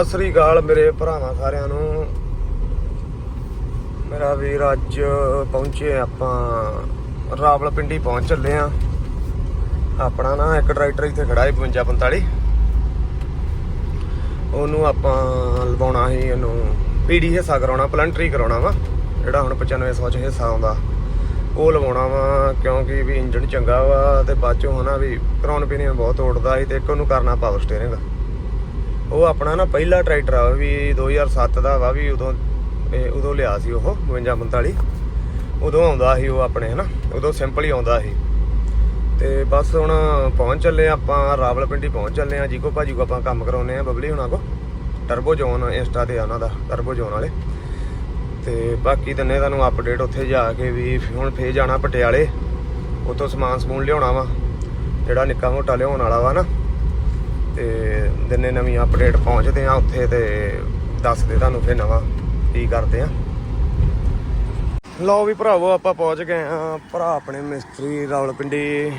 ਸਤਿ ਸ੍ਰੀ ਅਕਾਲ ਮੇਰੇ ਭਰਾਵਾਂ ਸਾਰਿਆਂ ਨੂੰ। ਮੇਰਾ ਵੀਰ ਅੱਜ ਪਹੁੰਚੇ ਆਪਾਂ, ਰਾਵਲਪਿੰਡੀ ਪਹੁੰਚ ਚੱਲੇ ਆ। ਆਪਣਾ ਨਾ ਇੱਕ ਟਰੈਕਟਰ ਇੱਥੇ ਖੜਾ ਹੈ 5545 ਉਹਨੂੰ ਆਪਾਂ ਲਵਾਉਣਾ ਸੀ ਇਹਨੂੰ ਪੀੜੀ ਹਿੱਸਾ ਕਰਾਉਣਾ, ਪਲੰਟਰੀ ਕਰਾਉਣਾ ਵਾ, ਜਿਹੜਾ ਹੁਣ 9500 ਚ ਹਿੱਸਾ ਆਉਂਦਾ। ਉਹ ਲਵਾਉਣਾ ਵਾ, ਕਿਉਂਕਿ ਵੀ ਇੰਜਨ ਚੰਗਾ ਵਾ, ਤੇ ਬਾਅਦ ਚੋਂ ਹਨਾ ਵੀ ਕਰਾਉਣ ਪੀਣੇ ਬਹੁਤ ਉੜਦਾ ਸੀ, ਤੇ ਇੱਕ ਉਹਨੂੰ ਕਰਨਾ ਪਾਵਰ ਸਟੀਅਰਿੰਗ ਉਹ ਆਪਣਾ ਨਾ ਪਹਿਲਾ ਟਰੈਕਟਰ ਆ ਵੀ 2007 ਦਾ ਵਾ ਵੀ ਉਦੋਂ, ਇਹ ਉਦੋਂ ਲਿਆ ਸੀ ਉਹ 5245 ਉਦੋਂ ਆਉਂਦਾ ਸੀ ਉਹ ਆਪਣੇ, ਹਨਾ? ਉਦੋਂ ਸਿੰਪਲ ਹੀ ਆਉਂਦਾ ਸੀ। ਤੇ ਬਸ ਹੁਣ ਪਹੁੰਚ ਚੱਲੇ ਆਪਾਂ, ਰਾਵਲਪਿੰਡੀ ਪਹੁੰਚ ਚੱਲੇ ਆ ਜੀਕੋ ਭਾਜੀ ਕੋ ਆਪਾਂ ਕੰਮ ਕਰਾਉਨੇ ਆ ਬਬਲੀ ਹੁਣਾਂ ਕੋ। ਟਰਬੋ ਜੋਨ ਇੰਸਟਾ ਤੇ ਆ ਉਹਨਾਂ ਦਾ ਟਰਬੋ ਜੋਨ ਵਾਲੇ। ਤੇ ਬਾਕੀ ਦਿਨੇ ਤੁਹਾਨੂੰ ਅਪਡੇਟ ਉੱਥੇ ਜਾ ਕੇ ਵੀ ਹੁਣ ਫੇਰ ਜਾਣਾ ਪਟਿਆਲੇ। ਉਤੋਂ ਸਮਾਨ ਸਮੂਨ ਲਿਆਉਣਾ ਵਾ। ਜਿਹੜਾ ਨਿੱਕਾ ਮੋਟਾ ਲਿਆਉਣ ਵਾਲਾ ਵਾ ਨਾ। ਤੇ ਦਿਨੇ ਨਵੀਂ ਅਪਡੇਟ ਪਹੁੰਚਦੇ ਆ ਉੱਥੇ ਤੇ ਦੱਸਦੇ ਤੁਹਾਨੂੰ ਫੇਰ ਨਵਾਂ ਕੀ ਕਰਦੇ ਆ। ਲਓ ਵੀ ਭਰਾਵੋ, ਆਪਾਂ ਪਹੁੰਚ ਗਏ ਆ ਭਰਾ ਆਪਣੇ ਮਿਸਤਰੀ ਰਾਵਲਪਿੰਡੀ।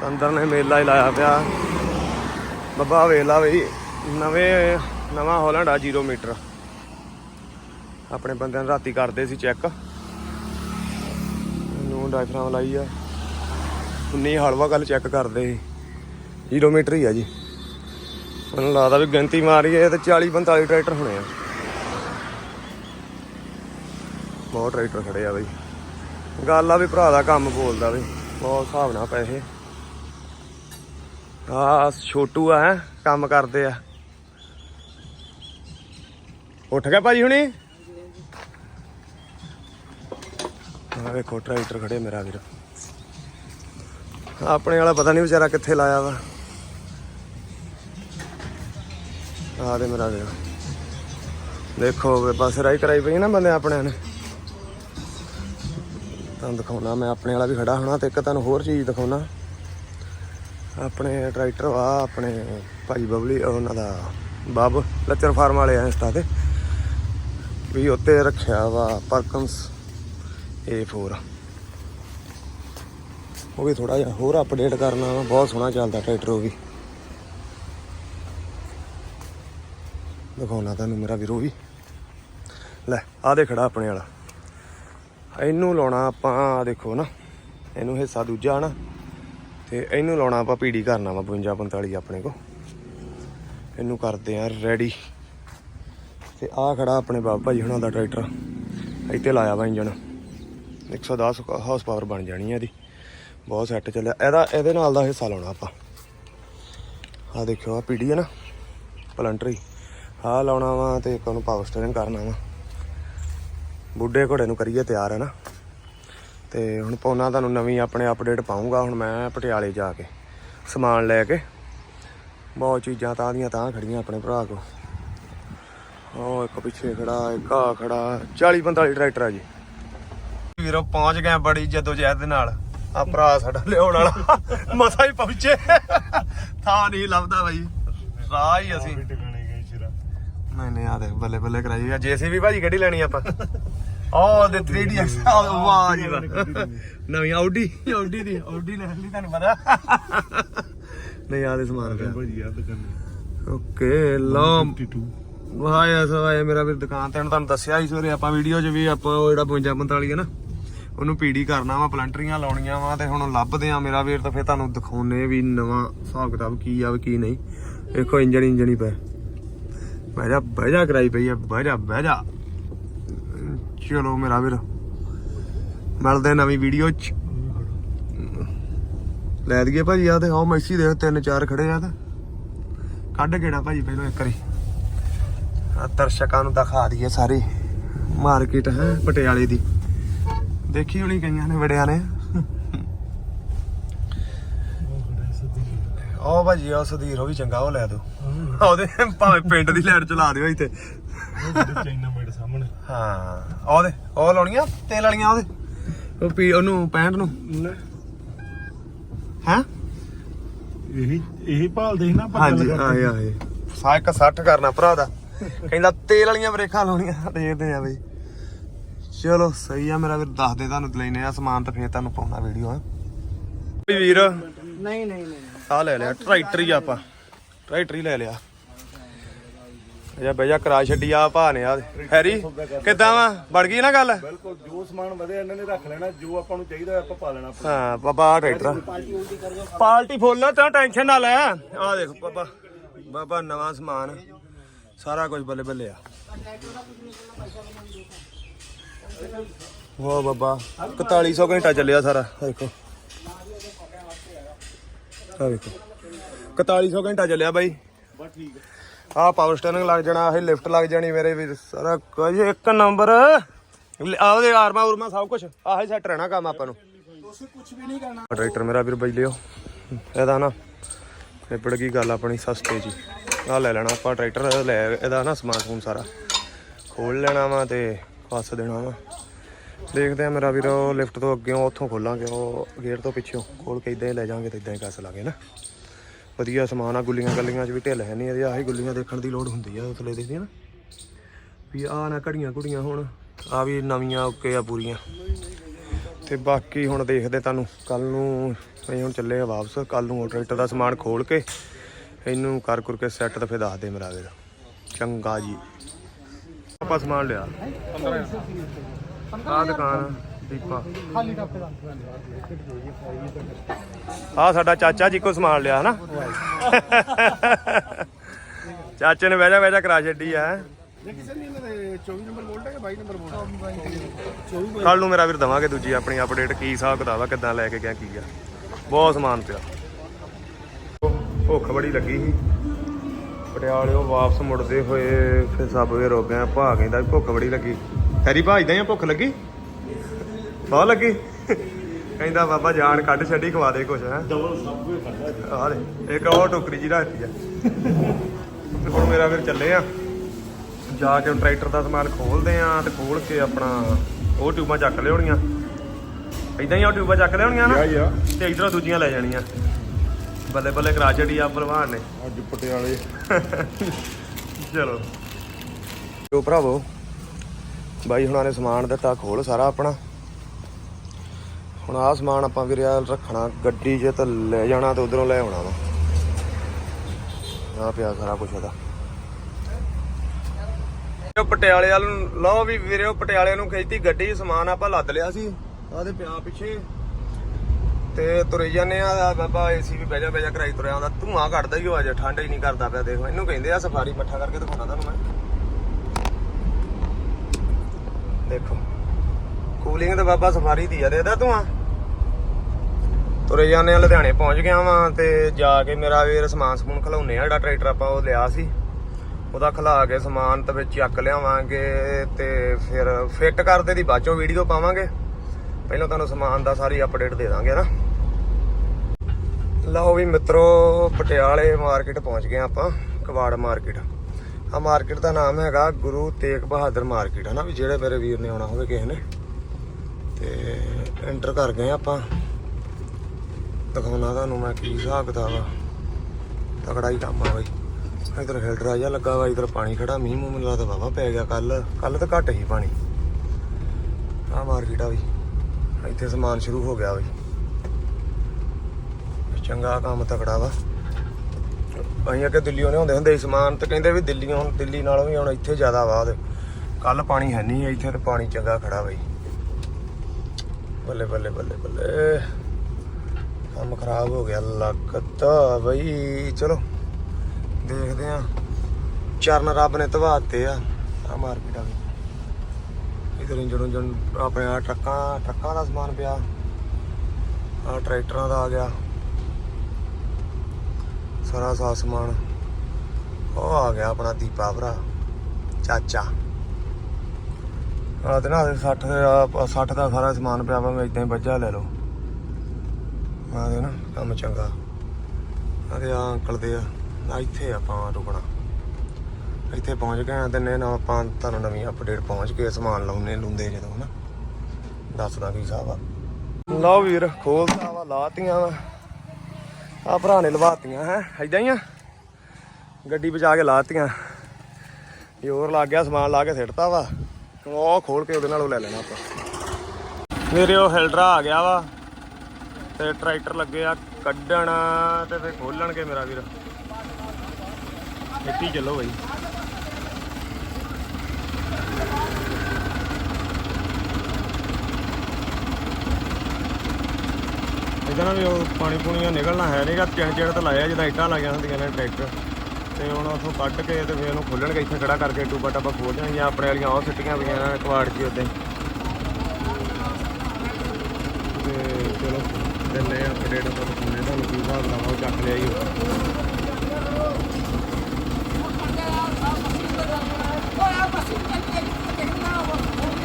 ਤੰਦਰ ਨੇ ਮੇਲਾ ਹੀ ਲਾਇਆ ਪਿਆ। ਬੱਬਾ ਵੇਲਾ ਵੀ ਨਵੇਂ, ਨਵਾਂ ਹਾਲੈਂਡ ਆ 0 ਮੀਟਰ ਆਪਣੇ ਬੰਦਿਆਂ ਨੂੰ ਰਾਤੀ ਕਰਦੇ ਸੀ ਚੈੱਕ ਨੂੰ ਡਾਇਫਰਾਮ ਲਾਈ ਆ। ਉਨੀ ਹਲਵਾ ਗੱਲ ਚੈੱਕ ਕਰਦੇ ਸੀ। 0 ਮੀਟਰ ਹੀ ਆ ਜੀ। ਮੈਨੂੰ ਲੱਗਦਾ ਵੀ ਗਿਣਤੀ ਮਾਰੀਏ ਤੇ 40 45 ਟਰੈਕਟਰ ਹੋਣੇ ਆ। ਬਹੁਤ ਟਰੈਕਟਰ ਖੜੇ ਆ ਬਈ। ਗੱਲ ਆ ਵੀ ਭਰਾ ਦਾ ਕੰਮ ਬੋਲਦਾ ਬਈ, ਬਹੁਤ ਹਿਸਾਬ ਨਾਲ ਪੈਸੇ। ਆ ਛੋਟੂ ਆ ਕੰਮ ਕਰਦੇ ਆ। ਉੱਠ ਗਿਆ ਭਾਜੀ ਹੁਣੀ? ਆ ਵੇਖੋ, ਟਰੈਕਟਰ ਖੜੇ ਮੇਰਾ ਵੀਰ। ਆਪਣੇ ਵਾਲਾ ਪਤਾ ਨਹੀਂ ਵਿਚਾਰਾ ਕਿੱਥੇ ਲਾਇਆ ਵਾ। ਆ ਦੇ ਮੇਰਾ ਵੀਰ ਦੇਖੋ ਬਸ ਰਾਈ ਕਰਾਈ ਪਈ ਨਾ ਬੰਦੇ ਆਪਣਿਆਂ ਨੇ। ਤੁਹਾਨੂੰ ਦਿਖਾਉਣਾ, ਮੈਂ ਆਪਣੇ ਵਾਲਾ ਵੀ ਖੜਾ ਹੋਣਾ ਤੇ ਇੱਕ ਤੁਹਾਨੂੰ ਹੋਰ ਚੀਜ਼ ਦਿਖਾਉਣਾ। ਆਪਣੇ ਟਰੈਕਟਰ ਵਾ ਆਪਣੇ ਭਾਈ ਬਬਲੀ, ਉਹਨਾਂ ਦਾ ਬੱਬ, ਲੱਚਰ ਫਾਰਮ ਵਾਲੇ ਆ ਇੰਸਟਾ ਤੇ। ਵੀ ਉੱਤੇ ਰੱਖਿਆ ਵਾ ਪਰਕਨਸ A4 ਉਹ ਵੀ ਥੋੜਾ ਜਿਹਾ ਹੋਰ ਅਪਡੇਟ ਕਰਨਾ ਵਾ, ਬਹੁਤ ਸੋਹਣਾ ਚੱਲਦਾ ਟਰੈਕਟਰ ਉਹ ਵੀ। ਦਿਖਾਉਣਾ ਤੁਹਾਨੂੰ ਮੇਰਾ ਵੀਰੋ ਵੀ। ਲੈ ਆ ਦੇ ਖੜਾ ਆਪਣੇ ਵਾਲਾ। ਇਹਨੂੰ ਲਾਉਣਾ ਆਪਾਂ, ਆਹ ਦੇਖੋ ਨਾ, ਇਹਨੂੰ ਹਿੱਸਾ ਦੂਜਾ ਨਾ, ਤੇ ਇਹਨੂੰ ਲਾਉਣਾ ਆਪਾਂ ਪੀੜੀ ਕਰਨਾ ਵਾ 52 45 ਆਪਣੇ ਕੋ ਇਹਨੂੰ ਕਰਦੇ ਆ ਰੈਡੀ ਤੇ ਆਹ ਖੜਾ ਆਪਣੇ ਬਾਬਾ ਜੀ ਹੁਣਾਂ ਦਾ ਟਰੈਕਟਰ। ਇੱਥੇ ਲਾਇਆ ਵਾ ਇੰਜਨ 110 ਹਾਰਸ ਪਾਵਰ ਬਣ ਜਾਣੀ ਆ ਇਹਦੀ। ਬਹੁਤ ਸੈੱਟ ਚੱਲਿਆ। ਇਹਦਾ, ਇਹਦੇ ਨਾਲ ਦਾ ਹਿੱਸਾ ਲਾਉਣਾ ਆਪਾਂ। ਆਹ ਦੇਖਿਓ ਆ ਪੀੜੀ ਹੈ ਨਾ, ਪਲੰਟਰੀ ਆਹ ਲਾਉਣਾ ਵਾ ਤੇ ਇੱਕ ਉਹਨੂੰ ਪਾਵਰ ਸਟੀਅਰਿੰਗ ਕਰਨਾ ਵਾ। ਬੁੱਢੇ ਘੋੜੇ ਨੂੰ ਕਰੀਏ ਤਿਆਰ ਹੈ ਨਾ ਤੇ ਹੁਣ ਪਾਉਣਾ ਤੁਹਾਨੂੰ ਨਵੀਂ ਆਪਣੇ ਅਪਡੇਟ ਪਾਉਂਗਾ ਹੁਣ ਮੈਂ ਪਟਿਆਲੇ ਜਾ ਕੇ ਸਮਾਨ ਲੈ ਕੇ ਬਹੁਤ ਚੀਜ਼ਾਂ ਤਾਂ ਦੀਆਂ ਤਾਂ ਖੜੀਆਂ ਆਪਣੇ ਭਰਾ ਕੋ ਉਹ ਇੱਕ ਪਿੱਛੇ ਖੜਾ, ਇੱਕ ਆ ਖੜਾ 40 45 ਟਰੈਕਟਰ ਆ ਜੀ। ਵੀਰੋ, ਪਹੁੰਚ ਗਏ ਬੜੀ ਜਦੋ ਜਹਿਦ ਦੇ ਨਾਲ। ਆ ਭਰਾ ਸਾਡਾ ਲਿਆਉਣ ਵਾਲਾ। ਮਸਾ ਹੀ ਪਹੁੰਚੇ। ਥਾਂ ਨਹੀਂ ਲੱਭਦਾ ਬਾਈ। ਰਾਹ ਹੀ ਅਸੀਂ। ਨਹੀਂ ਨਹੀਂ ਆ ਦੇਖ ਬੱਲੇ ਬੱਲੇ ਕਰਾਈ ਆ। ਜੇਸੀਬੀ ਭਾਜੀ ਕਿਹੜੀ ਲੈਣੀ ਆਪਾਂ? ਉਹ ਦੇ 3D ਐਕਸ ਵਾਹ ਜੀ ਵਾਹ। ਨਵੀਂ ਆਡੀ ਆਡੀ ਦੀ ਆਡੀ ਲੈ ਲਈ ਤੁਹਾਨੂੰ ਪਤਾ। ਨਹੀਂ ਆ ਦੇ ਸਮਾਨ ਪਿਆ। ਓਕੇ ਲਓ। ਵਾਹ ਯਾ ਸਵਾਏ ਮੇਰਾ ਵੀਰ ਦੁਕਾਨ ਤੇ ਹੁਣ ਤੁਹਾਨੂੰ ਦੱਸਿਆ ਸੀ ਸਵੇਰੇ ਆਪਾਂ ਵੀਡੀਓ 'ਚ ਵੀ ਆਪਾਂ ਉਹ ਜਿਹੜਾ 52 45 ਹੈ ਨਾ ਉਹਨੂੰ ਪੀੜੀ ਕਰਨਾ ਵਾ ਪਲੰਟਰੀਆਂ ਲਾਉਣੀਆਂ ਵਾ ਤੇ ਹੁਣ ਲੱਭਦੇ ਆ ਮੇਰਾ ਵੀਰ ਤਾਂ ਫੇਰ ਤੁਹਾਨੂੰ ਦਿਖਾਉਨੇ ਵੀ ਨਵਾਂ ਹਿਸਾਬ ਕਿਤਾਬ ਕੀ ਆ ਕੀ ਨਹੀਂ। ਦੇਖੋ ਇੰਜਣ ਇੰਜਣ ਹੀ ਪੈ ਬਹਿ ਜਾ ਬਹਿ ਜਾ ਕਰਾਈ ਪਈ ਆ, ਬਹਿ ਜਾ ਬਹਿ ਜਾ। ਚਲੋ ਮੇਰਾ ਵੀਰ, ਮਿਲਦੇ ਨਵੀਂ ਵੀਡੀਓ 'ਚ। ਲੈ ਦਈਏ ਭਾਜੀ ਆ ਤੇ ਆਓ ਮੈਸੀ ਦੇਖ, ਤਿੰਨ ਚਾਰ ਖੜੇ ਆ ਤੇ। ਕੱਢ ਕਿਹੜਾ ਭਾਜੀ ਪਹਿਲਾਂ ਇੱਕ ਵਾਰੀ। ਦਰਸ਼ਕਾਂ ਨੂੰ ਦਿਖਾ ਦਈਏ ਸਾਰੀ। ਮਾਰਕੀਟ ਹੈ ਪਟਿਆਲੇ ਦੀ। ਦੇਖੀ ਹੋਣੀ ਕਈਆਂ ਨੇ, ਵੜਿਆ ਨੇ। ਉਹ ਭਾਜੀ ਉਹ ਸੁਧੀਰ ਉਹ ਵੀ ਚੰਗਾ ਉਹ ਲੈ ਦੋ। ਉਹਦੇ ਭਾਵੇਂ ਪਿੰਡ ਦੀ ਲਾਈਟ ਚਲਾ ਦਿਓ ਇੱਥੇ। ਚਾਈਨਾਮੇਡ ਸਾਹਮਣੇ। ਹਾਂ ਉਹਦੇ ਉਹ ਲਾਉਣੀਆਂ ਤੇਲ ਵਾਲੀਆਂ ਉਹਦੇ। ਉਹ ਪੀ ਉਹਨੂੰ 65 ਨੂੰ। ਹੈ? ਇਹੀ ਇਹੀ ਭਾਲਦੇ ਸੀ ਨਾ ਹਾਂਜੀ ਆਏ ਆਏ। ਸਾ ਇੱਕ 60 ਕਰਨਾ ਭਰਾ ਦਾ। ਕਹਿੰਦਾ ਤੇਲ ਵਾਲੀਆਂ ਬਰੇਕਾਂ ਲਾਉਣੀਆਂ ਦੇਖਦੇ ਆ ਬਈ। ਚਲੋ ਸਹੀ ਆ ਮੇਰਾ ਵੀਰ ਦੱਸ ਦੇ ਤੁਹਾਨੂੰ ਲੈਨੇ ਆ ਸਮਾਨ ਤਾਂ ਫੇਰ ਤੁਹਾਨੂੰ ਪਾਉਣਾ ਵੀਡੀਓ ਆ ਵੀਰ ਨਹੀਂ ਨਹੀਂ ਨਹੀਂ। ਆ ਲੈ ਲਿਆ ਟਰੈਕਟਰ ਹੀ ਆਪਾਂ। ਟਰੈਕਟਰ ਹੀ ਲੈ ਲਿਆ। ਜਾ ਬਈ ਜਾ ਕਰਾ ਛੱਡੀ ਆ ਭਾ ਨੇ ਆ। ਹੈਰੀ ਕਿੱਦਾਂ ਵਾ? ਬਣ ਗਈ ਨਾ ਗੱਲ? ਬਿਲਕੁਲ ਜੋ ਸਮਾਨ ਵਧਿਆ ਇਹਨਾਂ ਨੇ ਰੱਖ ਲੈਣਾ ਜੋ ਆਪਾਂ ਨੂੰ ਚਾਹੀਦਾ ਆਪਾਂ ਪਾ ਲੈਣਾ ਹਾਂ ਬਾਬਾ ਆਹ ਟਰੈਕਟਰ ਪਾਲਟੀ ਫੁੱਲ ਆ ਤਾਂ ਟੈਨਸ਼ਨ ਨਾ ਲੈ। ਆ ਦੇਖ ਬਾਬਾ ਬਾਬਾ ਨਵਾਂ ਸਮਾਨ। ਸਾਰਾ ਕੁਝ ਬੱਲੇ ਬੱਲੇ ਆ। ਵਾਹ ਬਾਬਾ 4100 ਘੰਟਾ ਚੱਲਿਆ ਸਾਰਾ ਦੇਖੋ। ਆ ਦੇਖੋ 4100 ਘੰਟਾ ਚੱਲਿਆ ਬਾਈ। ਬਸ ਠੀਕ ਹੈ ਆਹ ਪਾਵਰ ਸਟੇਰਿੰਗ ਲੱਗ ਜਾਣਾ ਇਹ ਲਿਫਟ ਲੱਗ ਜਾਣੀ ਮੇਰੇ ਵੀਰ, ਸਾਰਾ ਕੁਝ ਇੱਕ ਨੰਬਰ ਆਹ ਆਰਮਾ ਉਰਮਾ ਸਭ ਕੁਝ ਆਹ ਸੈੱਟ ਰਹਿਣਾ ਕੰਮ ਆਪਾਂ ਨੂੰ। ਤੁਸੀਂ ਕੁਝ ਵੀ ਨਹੀਂ ਕਰਨਾ ਟਰੈਕਟਰ ਮੇਰਾ ਵੀਰ ਬਈ ਲਿਓ, ਇਹਦਾ ਨਾ ਨਿਬੜ ਗਈ ਗੱਲ ਆਪਣੀ ਸਸਤੇ ਜੀ। ਆ ਲੈ ਲੈਣਾ ਆਪਾਂ ਟਰੈਕਟਰ ਲੈ, ਇਹਦਾ ਨਾ ਸਮਾਨ ਸਮੂਨ ਸਾਰਾ। ਖੋਲ ਲੈਣਾ ਵਾ ਤੇ ਫਸ ਦੇਣਾ ਵਾ। ਦੇਖਦੇ ਆ ਮੇਰਾ ਵੀਰ ਉਹ ਲਿਫਟ ਤੋਂ ਅੱਗੇ ਉੱਥੋਂ ਖੋਲਾਂਗੇ, ਉਹ ਗੇਟ ਤੋਂ ਪਿੱਛੋਂ। ਖੋਲ ਕੇ ਇਦਾਂ ਹੀ ਲੈ ਜਾਾਂਗੇ ਤੇ ਇਦਾਂ ਹੀ ਕੱਸ ਲਾਂਗੇ ਨਾ। ਵਧੀਆ ਸਮਾਨ ਆ, ਗੁੱਲੀਆਂ ਗੱਲੀਆਂ 'ਚ ਵੀ ਢਿੱਲ ਹੈ ਨਹੀਂ ਇਹਦੇ, ਆਹੀ ਗੁੱਲੀਆਂ ਦੇਖਣ ਦੀ ਲੋੜ ਹੁੰਦੀ ਆ ਥੱਲੇ ਦੇਖਦੇ ਨਾ। ਵੀ ਆ ਨਾ ਘੜੀਆਂ ਘੁੜੀਆਂ ਹੁਣ ਆ ਵੀ ਨਵੀਆਂ, ਓਕੇ ਆ ਪੂਰੀਆਂ। ਤੇ ਬਾਕੀ ਹੁਣ ਦੇਖਦੇ ਤੁਹਾਨੂੰ, ਕੱਲ ਨੂੰ ਅਸੀਂ ਹੁਣ ਚੱਲੇ ਆ ਵਾਪਸ, ਕੱਲ ਨੂੰ ਉਹ ਟਰੈਕਟਰ ਦਾ ਸਮਾਨ ਖੋਲ ਕੇ ਇਹਨੂੰ ਕਰ ਕਰ ਕੇ ਸੈੱਟ ਤੇ ਫਿਰ ਦੱਸ ਦੇ ਮੇਰਾ ਵੀਰ। ਚੰਗਾ ਜੀ। ਆਪਾਂ ਸਮਾਨ ਲਿਆ। 15 ਆ ਦੁਕਾਨ ਦੀਪਾ। ਖਾਲੀ ਟੱਪੇ ਦਾ। ਆ ਸਾਡਾ ਚਾਚਾ ਜੀ ਕੋ ਸਮਾਨ ਲਿਆ ਹਨਾ? ਚਾਚੇ ਨੇ ਵੈਜਾ ਵੈਜਾ ਕਰਾ ਛੱਡੀ ਆ। ਜੇ ਕਿਸੇ ਨੇ ਇਹਨਾਂ ਦੇ 24 ਨੰਬਰ ਬੋਲਟ ਹੈ ਕਿ 22 ਨੰਬਰ ਬੋਲਟ ਕੱਲ ਨੂੰ ਮੇਰਾ ਵੀਰ ਦਵਾਂਗੇ ਦੂਜੀ ਆਪਣੀ ਅਪਡੇਟ ਕੀ ਹਿਸਾਬ ਕਿਤਾਬ ਆ ਕਿੱਦਾਂ ਲੈ ਕੇ ਗਿਆ ਕੀ ਆ। ਬਹੁਤ ਸਮਾਨ ਪਿਆ। ਭੁੱਖ ਬੜੀ ਲੱਗੀ ਸੀ। ਪਟਿਆਲਿਓ ਵਾਪਸ ਮੁੜਦੇ ਹੋਏ ਫਿਰ ਸਭ ਵੇ ਰੋ ਗਏ ਭਾ ਕਹਿੰਦਾ ਵੀ ਭੁੱਖ ਬੜੀ ਲੱਗੀ। ਹੈਰੀ ਭਾ ਇਦਾਂ ਹੀ ਆ, ਭੁੱਖ ਲੱਗੀ? ਬਹੁਤ ਲੱਗੀ? ਕਹਿੰਦਾ ਬਾਬਾ ਜਾਨ ਕੱਢ ਛੱਡੀ ਖਵਾ ਦੇ ਕੁਛ ਹੈ। ਡਬਲ ਸਭ ਕੁਝ ਖਾਦਾ ਆ ਲੈ ਇੱਕ ਉਹ ਟੋਕਰੀ ਜੀ ਰੱਖਤੀ ਆ। ਤੇ ਹੁਣ ਮੇਰਾ ਫਿਰ ਚੱਲੇ ਆ। ਜਾ ਕੇ ਹੁਣ ਟਰੈਕਟਰ ਦਾ ਸਮਾਨ ਖੋਲਦੇ ਆ ਤੇ ਖੋਲ ਕੇ ਆਪਣਾ ਉਹ ਟਿਊਬਾਂ ਚੱਕ ਲਿਆਉਣੀਆਂ। ਇਦਾਂ ਹੀ ਉਹ ਟਿਊਬਾਂ ਚੱਕ ਲਿਆਉਣੀਆਂ ਨਾ ਯਾ ਤੇ ਇਧਰੋਂ ਦੂਜੀਆਂ ਲੈ ਜਾਣੀਆਂ। ਬੱਲੇ ਬੱਲੇ ਕਰਾ ਛੱਡੀ ਆ ਭਲਵਾਨ ਨੇ। ਅੱਜ ਪਟਿਆਲੇ। ਚਲੋ। ਜੋ ਭਰਾਵੋ ਬਾਈ ਹੁਣਾਂ ਨੇ ਸਮਾਨ ਦਿੱਤਾ ਖੋਲ ਸਾਰਾ ਆਪਣਾ। ਹੁਣ ਆਹ ਸਮਾਨ ਆਪਾਂ ਵੀਰੇ ਰੱਖਣਾ, ਗੱਡੀ 'ਚ ਤੇ ਲੈ ਜਾਣਾ ਤੇ ਉਧਰੋਂ ਲੈ ਆਉਣਾ ਵਾ। ਆ ਪਿਆ ਸਾਰਾ ਕੁਝ ਇਹਦਾ। ਪਟਿਆਲੇ ਵਾਲ ਨੂੰ, ਲਓ ਵੀ ਵੀਰੇ ਉਹ ਪਟਿਆਲੇ ਨੂੰ ਖਿੱਚਤੀ, ਗੱਡੀ ਸਮਾਨ ਆਪਾਂ ਲੱਦ ਲਿਆ ਸੀ। ਆਦੇ ਪਿਆ ਪਿੱਛੇ। ਤੇ ਤੁਰੇ ਜਾਂਦੇ ਆ ਬਾਬਾ ਏਸੀ ਵੀ ਬਹਿ ਜਾ ਬਹਿ ਜਾ ਕਰਾਈ ਤੁਰਿਆ ਆਉਂਦਾ। ਧੂਆਂ ਕੱਢਦਾ ਹੀ ਹੋ ਅਜੇ, ਠੰਡ ਹੀ ਨਹੀਂ ਕਰਦਾ ਪਿਆ, ਦੇਖੋ। ਇਹਨੂੰ ਕਹਿੰਦੇ ਆ ਸਫਾਰੀ ਮੱਠਾ ਕਰਕੇ ਦਿਖਾਉਣਾ ਤੁਹਾਨੂੰ ਮੈਂ। ਦੇਖੋ। ਕੂਲਿੰਗ ਤਾਂ ਬਾਬਾ ਸਫਾਰੀ ਦੀ ਆ ਦੇਦਾ ਆ। ਤੁਰੇ ਜਾਂਦੇ ਆ, ਲੁਧਿਆਣੇ ਪਹੁੰਚ ਗਿਆ ਵਾਂ ਤੇ ਜਾ ਕੇ ਮੇਰਾ ਵੀਰ ਸਮਾਨ ਸਮੂਨ ਖਲਾਉਨੇ ਆ, ਜਿਹੜਾ ਟਰੈਕਟਰ ਆਪਾਂ ਉਹ ਲਿਆ ਸੀ। ਉਹਦਾ ਖਲਾ ਕੇ ਸਮਾਨ ਤੇ ਵਿੱਚ ਚੱਕ ਲਿਆਵਾਂਗੇ ਤੇ ਫਿਰ ਫਿੱਟ ਕਰਦੇ ਦੀ ਬਾਅਦ ਚੋਂ ਵੀਡੀਓ ਪਾਵਾਂਗੇ। ਪਹਿਲਾਂ ਤੁਹਾਨੂੰ ਸਮਾਨ ਦਾ ਸਾਰੀ ਅਪਡੇਟ ਦੇ ਦਾਂਗੇ ਨਾ। ਲਓ ਵੀ ਮਿੱਤਰੋ, ਪਟਿਆਲੇ ਮਾਰਕੀਟ ਪਹੁੰਚ ਗਏ ਆਪਾਂ, ਕਵਾੜ ਮਾਰਕੀਟ ਆ ਮਾਰਕੀਟ ਦਾ ਨਾਮ ਹੈਗਾ ਗੁਰੂ ਤੇਗ ਬਹਾਦਰ ਮਾਰਕੀਟ ਹੈ ਨਾ ਵੀ ਜਿਹੜੇ ਮੇਰੇ ਵੀਰ ਨੇ ਆਉਣਾ ਹੋਵੇ ਕਿਸੇ ਨੇ। ਤੇ ਐਂਟਰ ਕਰ ਗਏ ਆਪਾਂ। ਦਿਖਾਉਣਾ ਤੁਹਾਨੂੰ ਮੈਂ ਕੀ ਹਿਸਾਬ ਕਿਤਾਬ ਆ। ਤਕੜਾ ਹੀ ਕੰਮ ਆ ਬਾਈ। ਇਧਰ ਹੈਡਰਾ ਜਿਹਾ ਲੱਗਾ ਵਾ, ਇਧਰ ਪਾਣੀ ਖੜਾ, ਮੀਂਹ ਮੂੰਹ ਮੈਨੂੰ ਤਾਂ ਵਾਵਾ ਪੈ ਗਿਆ ਕੱਲ ਕੱਲ ਤਾਂ ਘੱਟ ਹੀ ਪਾਣੀ। ਆ ਮਾਰਕੀਟ ਆ ਵੀ ਇੱਥੇ ਸਮਾਨ ਸ਼ੁਰੂ ਹੋ ਗਿਆ ਬਈ। ਚੰਗਾ ਕੰਮ ਤਕੜਾ ਵਾ। ਅਸੀਂ ਅੱਗੇ ਦਿੱਲੀੋਂ ਲਿਆਉਂਦੇ ਹੁੰਦੇ ਸੀ ਸਮਾਨ ਤੇ ਕਹਿੰਦੇ ਵੀ ਦਿੱਲੀੋਂ ਦਿੱਲੀ ਨਾਲੋਂ ਵੀ ਹੁਣ ਇੱਥੇ ਜ਼ਿਆਦਾ ਵਾ ਤੇ ਕੱਲ ਪਾਣੀ ਹੈ ਨਹੀਂ ਇੱਥੇ ਤੇ ਪਾਣੀ ਚੰਗਾ ਖੜਾ ਬਈ। ਬੱਲੇ ਬੱਲੇ ਬੱਲੇ ਬੱਲੇ। ਕੰਮ ਖਰਾਬ ਹੋ ਗਿਆ ਲੱਗਦਾ ਬਈ। ਚਲੋ, ਦੇਖਦੇ ਆ ਚਰਨ ਰੱਬ ਨੇ ਧਵਾਤੇ ਆ। ਆ ਮਾਰਕੀਟ ਆ ਗਈ ਇਧਰ ਇੰਜਣ ਇੰਜਣ ਆਪਣੇ ਆ ਟਰੱਕਾਂ ਟਰੱਕਾਂ ਦਾ ਸਮਾਨ ਪਿਆ। ਆ ਟਰੈਕਟਰਾਂ ਦਾ ਆ ਗਿਆ। ਸਾਰਾ ਸਾਰਾ ਸਮਾਨ। ਉਹ ਆ ਗਿਆ ਆਪਣਾ ਦੀਪਾ ਭਰਾ, ਚਾਚਾ। ਆ ਤੇ ਨਾ 60 ਦਾ 60 ਦਾ ਸਾਰਾ ਸਮਾਨ ਪਿਆ ਵਾ ਇਦਾਂ ਹੀ ਵੱਜਾ ਲੈ ਲਓ। ਆ ਦੇ ਨਾ ਕੰਮ ਚੰਗਾ। ਆ ਆ ਅੰਕਲ ਦੇ ਆ ਇੱਥੇ ਆਪਾਂ ਰੁਕਣਾ। ਇੱਥੇ ਪਹੁੰਚ ਗਏ ਆ, ਤੇ ਨੇ ਨਾਲ ਆਪਾਂ ਤੁਹਾਨੂੰ ਨਵੀਂ ਅਪਡੇਟ ਪਹੁੰਚ ਕੇ ਸਮਾਨ ਲਾਉਨੇ ਲੁੰਦੇ ਜਦੋਂ, ਹਨਾ। ਦੱਸਦਾ ਕੀ ਹਿਸਾਬ ਆ। ਲਓ ਵੀਰ ਖੋਲਦਾ ਵਾ, ਲਾਤੀਆਂ ਵਾ। ਆ ਭਰਾ ਨੇ ਲਵਾਤੀਆਂ, ਹੈ? ਐਦਾਂ ਹੀ ਆ। ਗੱਡੀ ਬਚਾ ਕੇ ਲਾਤੀਆਂ। ਜ਼ੋਰ ਲੱਗ ਗਿਆ, ਸਮਾਨ ਲਾ ਕੇ ਸਿੱਟਤਾ ਵਾ। ਉਹ ਖੋਲ ਕੇ ਉਹਦੇ ਨਾਲ ਉਹ ਲੈ ਲੈਣਾ ਆਪਾਂ। ਮੇਰੇ ਉਹ ਹੈਲਡਰਾ ਆ ਗਿਆ ਵਾ, ਤੇ ਟਰੈਕਟਰ ਲੱਗੇ ਆ ਕੱਢਣ ਤੇ ਫੇ ਖੋਲਣਗੇ ਮੇਰਾ ਵੀਰ। ਇੱਥੇ ਚੱਲੋ ਬਈ। ਨਾ ਵੀ ਉਹ ਪਾਣੀ ਪੂਣੀਆਂ ਨਿਕਲਣਾ ਹੈ ਨਹੀਂਗਾ ਚਿਣ ਚਿਣ ਤੇ ਲਾਇਆ ਜਿੱਦਾਂ ਇੱਟਾਂ ਲਾਈਆਂ ਹੁੰਦੀਆਂ ਨੇ ਟਰੈਕਟਰ। ਤੇ ਹੁਣ ਉੱਥੋਂ ਕੱਢ ਕੇ ਤੇ ਫਿਰ ਉਹਨੂੰ ਖੋਲਣਗੇ, ਇੱਥੇ ਖੜਾ ਕਰਕੇ ਟੂਬਾ ਟਾਬਾ ਖੋਲ ਜਾਣਗੀਆਂ, ਆਪਣੇ ਵਾਲੀਆਂ ਉਹ ਸਿੱਟੀਆਂ ਪਈਆਂ ਇਹਨਾਂ ਨੇ ਕਵਾੜ 'ਚ ਹੀ ਤੇ ਚਲੋ ਦਿੰਨੇ ਆ ਅਪਡੇਟ ਤੋਂ ਦਿਖਾਉਂਦੇ ਤੁਹਾਨੂੰ ਕੀ ਹਿਸਾਬ ਦਾ ਉਹ ਚੱਕ ਲਿਆ ਜੀ। ਉਹ ਉਹ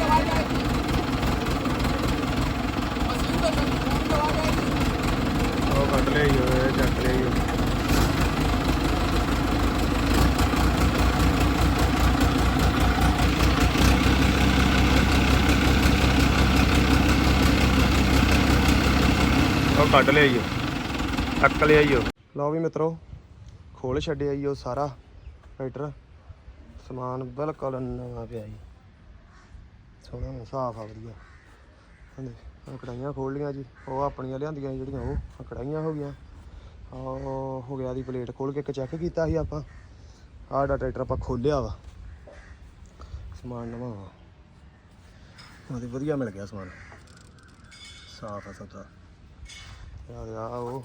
ਕੱਢ ਲਿਆ ਹੀ ਉਹ ਚੱਕ ਲਿਆ ਹੀ ਉਹ ਉਹ ਕੱਢ ਲਿਆ ਈ ਉਹ ਚੱਕ ਲਿਆ ਈ ਲਓ ਵੀ ਮਿੱਤਰੋ, ਖੋਲ ਛੱਡਿਆ ਈ ਸਾਰਾ ਟਰੈਕਟਰ ਸਮਾਨ ਬਿਲਕੁਲ ਨਵਾਂ ਪਿਆ ਜੀ। ਸੋਹਣਾ, ਸਾਫ਼ ਆ, ਵਧੀਆ। ਹਾਂਜੀ ਕੜਾਈਆਂ ਖੋਲ ਲੀਆਂ ਜੀ। ਉਹ ਆਪਣੀਆਂ ਲਿਆਂਦੀਆਂ ਸੀ ਜਿਹੜੀਆਂ ਉਹ ਕੜਾਈਆਂ ਹੋ ਗਈਆਂ। ਉਹ ਹੋ ਗਿਆ ਦੀ ਪਲੇਟ ਖੋਲ ਕੇ ਇੱਕ ਚੈੱਕ ਕੀਤਾ ਸੀ ਆਪਾਂ। ਆਹ ਡਾ ਟਰੈਕਟਰ ਆਪਾਂ ਖੋਲਿਆ ਵਾ। ਸਮਾਨ ਨਵਾਂ ਉਹਦੇ ਵਧੀਆ ਮਿਲ ਗਿਆ ਸਮਾਨ। ਸਾਫ਼ ਆ ਸਭ ਆ ਆ ਉਹ।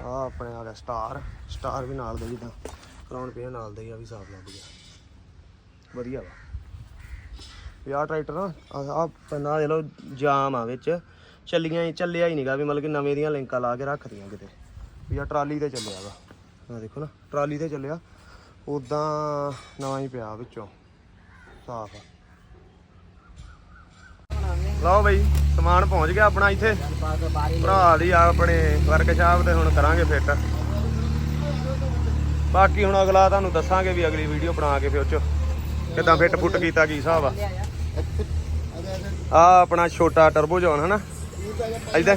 ਆ ਆਪਣੇ ਆ ਗਿਆ ਸਟਾਰ ਸਟਾਰ ਵੀ ਨਾਲ ਦੇ ਜਿੱਦਾਂ। ਕਰਾਉਣ ਪੀਣ ਨਾਲ ਦੇ ਹੀ ਆ, ਵੀ ਸਾਫ਼ ਲੱਗ ਗਿਆ। ਵਧੀਆ ਵਾ। ਵੀ ਆਹ ਟਰੈਕਟਰ ਨਾ ਆ ਪੰਨਾ ਦੇ ਲੋ ਜਾਮ ਆ ਵਿੱਚ। ਚੱਲੀਆਂ ਚੱਲਿਆ ਹੀ ਨਹੀਂਗਾ ਵੀ, ਮਤਲਬ ਕਿ ਨਵੇਂ ਦੀਆਂ ਲਿੰਕਾਂ ਲਾ ਕੇ ਰੱਖਦੀਆਂ ਕਿਤੇ। ਵੀ ਆ ਟਰਾਲੀ ਤੇ ਚੱਲਿਆ ਵਾ। ਆ ਦੇਖੋ ਨਾ, ਟਰਾਲੀ ਤੇ ਚੱਲਿਆ। ਉਦਾਂ ਨਵਾਂ ਹੀ ਪਿਆ ਵਿੱਚੋਂ। ਸਾਫ਼ ਲਓ ਬਈ, ਸਮਾਨ ਪਹੁੰਚ ਗਿਆ ਆਪਣਾ ਇੱਥੇ। ਭਰਾ ਦੀ ਆ ਆਪਣੇ ਵਰਕਸ਼ਾਪ ਤੇ ਹੁਣ ਕਰਾਂਗੇ ਫਿੱਟ ਬਾਕੀ ਹੁਣ ਅਗਲਾ ਤੁਹਾਨੂੰ ਦੱਸਾਂਗੇ ਵੀ ਅਗਲੀ ਵੀਡੀਓ ਬਣਾ ਕੇ ਫਿਰ ਉਹ ਚ ਕਿਦਾਂ ਫਿੱਟ ਫੁੱਟ ਕੀਤਾ, ਕੀ ਹਿਸਾਬ ਆ। ਆ ਆਪਣਾ ਛੋਟਾ ਟਰਬੋ ਜੌਨ ਹਨਾ? ਇਦਾਂ